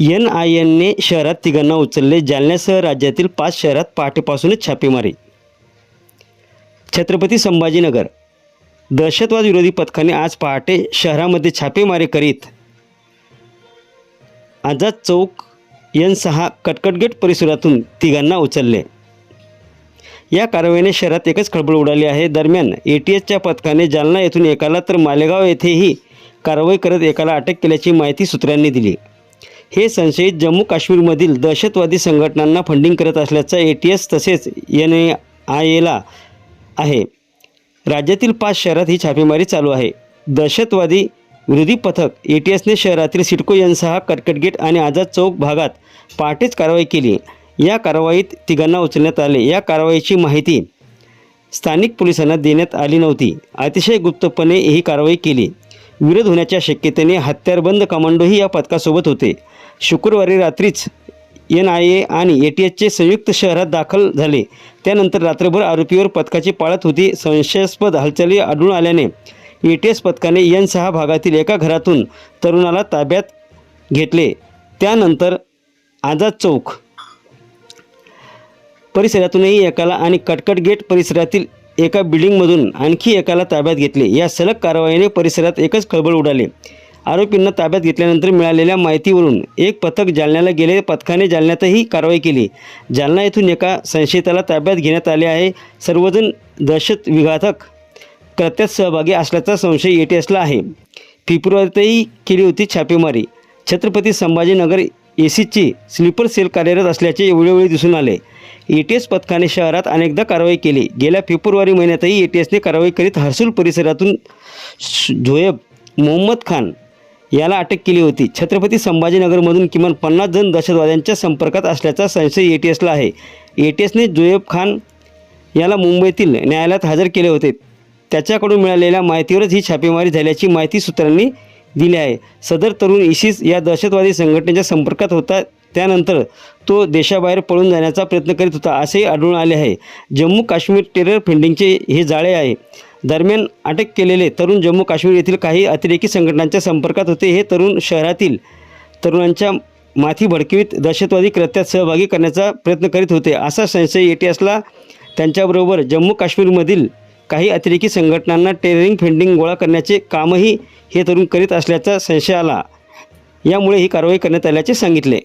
N I एनने शहरात तिघांना उचलले. जालन्यासह राज्यातील पाच शहरात पहाटेपासूनच छापेमारी. छत्रपती संभाजीनगर. दहशतवाद विरोधी पथकाने आज पहाटे शहरामध्ये छापेमारी करीत आझाद चौक एन सहा कटकटगेट परिसरातून तिघांना उचलले. या कारवाईने शहरात एकच खळबळ उडाली आहे. दरम्यान ए टी एसच्या पथकाने जालना येथून एकाला तर मालेगाव येथेही कारवाई करत एकाला अटक केल्याची माहिती सूत्रांनी दिली. हे संशयित जम्मू काश्मीरमधील दहशतवादी संघटनांना फंडिंग करत असल्याचं ए टी एस तसेच एन ए आय एला आहे. राज्यातील पाच शहरात ही छापेमारी चालू आहे. दहशतवादी विरोधी पथक ए टी एसने शहरातील सिडको यांसहा कटकटगेट आणि आझाद चौक भागात पहाटेच कारवाई केली. या कारवाईत तिघांना उचलण्यात आले. या कारवाईची माहिती स्थानिक पोलिसांना देण्यात आली नव्हती. अतिशय गुप्तपणे ही कारवाई केली. विरोध होण्याच्या शक्यतेने हत्यारबंद कमांडोही या पथकासोबत होते. शुक्रवारी रात्रीच एन आय ए आणि ए टी एसचे संयुक्त शहरात दाखल झाले. त्यानंतर रात्रभर आरोपीवर पथकाची पाळत होती. संशयास्पद हालचाली आढळून आल्याने ए टी एस पथकाने एन सहा भागातील एका घरातून तरुणाला ताब्यात घेतले. त्यानंतर आझाद चौक परिसरातूनही एकाला आणि कटकट गेट परिसरातील एका बिल्डिंगमधून आणखी एकाला ताब्यात घेतले. या सलग कारवाईने परिसरात एकच खळबळ उडाली. आरोपींना ताब्यात घेतल्यानंतर मिळालेल्या माहितीवरून एक पथक जालन्याला गेले. पथकाने जालन्यातही कारवाई केली. जालना येथून एका संशयिताला ताब्यात घेण्यात आले आहे. सर्वजण दहशत विघातक कृत्यात सहभागी असल्याचा संशय ए टी एसला आहे. फेब्रुवारीतही केली होती छापेमारी. छत्रपती संभाजीनगर ए सीची स्लीपर सेल कार्यरत असल्याचे वेळोवेळी दिसून आले. ए टी एस पथकाने शहरात अनेकदा कारवाई केली. गेल्या फेब्रुवारी महिन्यातही ए टी एसने कारवाई करीत हर्सुल परिसरातून झोएब मोहम्मद खान याला अटक केली होती. छत्रपती संभाजीनगरमधून किमान पन्नास जण दहशतवाद्यांच्या संपर्कात असल्याचा संशय ए टी एसला आहे. ए टी एसने जोएब खान याला मुंबईतील न्यायालयात हजर केले होते. त्याच्याकडून मिळालेल्या माहितीवरच ही छापेमारी झाल्याची माहिती सूत्रांनी दिले आहे. सदर तरुण इशिस या दहशतवादी संघटनेच्या संपर्कात होता. त्यानंतर तो देशाबाहेर पळून जाण्याचा प्रयत्न करीत होता असेही आढळून आले आहे. जम्मू काश्मीर टेरर फेंडिंगचे हे जाळे आहे. दरम्यान अटक केलेले तरुण जम्मू काश्मीर येथील काही अतिरेकी संघटनांच्या संपर्कात होते. हे तरुण शहरातील तरुणांच्या माथी भडकवीत दहशतवादी कृत्यात सहभागी करण्याचा प्रयत्न करीत होते. असा संशय ए टी एसला त्यांच्याबरोबर जम्मू काश्मीरमधील काही अतिरेकी संघटनांना टेररिंग फेंडिंग गोळा करण्याचे कामही हे तरुण करीत असल्याचा संशय आला. यामुळे ही कारवाई करण्यात आल्याचे सांगितले.